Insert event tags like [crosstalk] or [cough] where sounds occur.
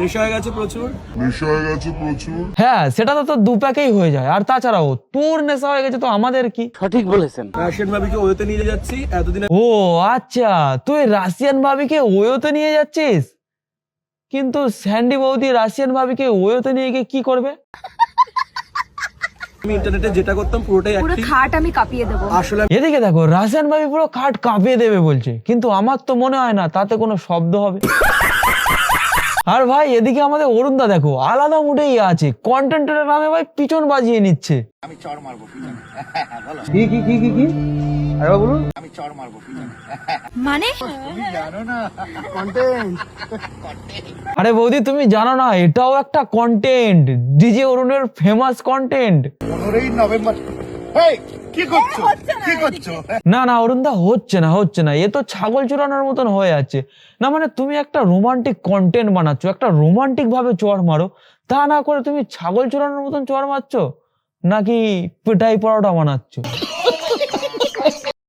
নেশা হয়ে গেছে প্রচুর। নেশা হয়ে গেছে প্রচুর। হ্যাঁ সেটা তো তোর দু প্যাকেই হয়ে যায়। আর তাছাড়াও তোর নেশা হয়ে গেছে তো আমাদের কি? রাশিয়ান ভাবিকে ওয়েতে নিয়ে যাচ্ছি এতদিন ও আচ্ছা তুই রাশিয়ান ভাবিকে ওয়োতে নিয়ে যাচ্ছিস? কিন্তু স্যান্ডি বৌদি রাশিয়ান ভাবিকে ওয়োতে নিয়ে গিয়ে কি করবে? আমি ইন্টারনেটে যেটা করতাম পুরোটাই পুরো খাট আমি কাঁপিয়ে দেবো। আসলে এদিকে দেখো রাশিয়ান ভাবি পুরো খাট কাঁপিয়ে দেবে বলছে। কিন্তু আমার তো মনে হয় না তাতে কোনো শব্দ হবে। আর ভাই এদিকে আমাদের অরুণদা দেখো আলাদা মুডেই আছে কন্টেন্টের নামে ভাই পিছন বাজিয়ে নিচ্ছে। আমি চড় মারবো [laughs] কি কি কি কি কি? আরে বলুন। [laughs] মানে? আরে বৌদি তুমি জানো না এটাও একটা কন্টেন্ট ডিজে অরুণের ফেমাস কন্টেন্ট পনেরোই নভেম্বর। এই কি করছ? কি করছ? না না অরুণদা হচ্ছে না হচ্ছে না। এ তো ছাগল চুরানোর মতন হয়ে আছে। না মানে তুমি একটা রোমান্টিক কন্টেন্ট বানাচ্ছ একটা রোমান্টিক ভাবে চোয়ার মারো তা না করে তুমি ছাগল চুরানোর মতন চোয়ার মারছো? নাকি পিটাই পরোটা বানাচ্ছ?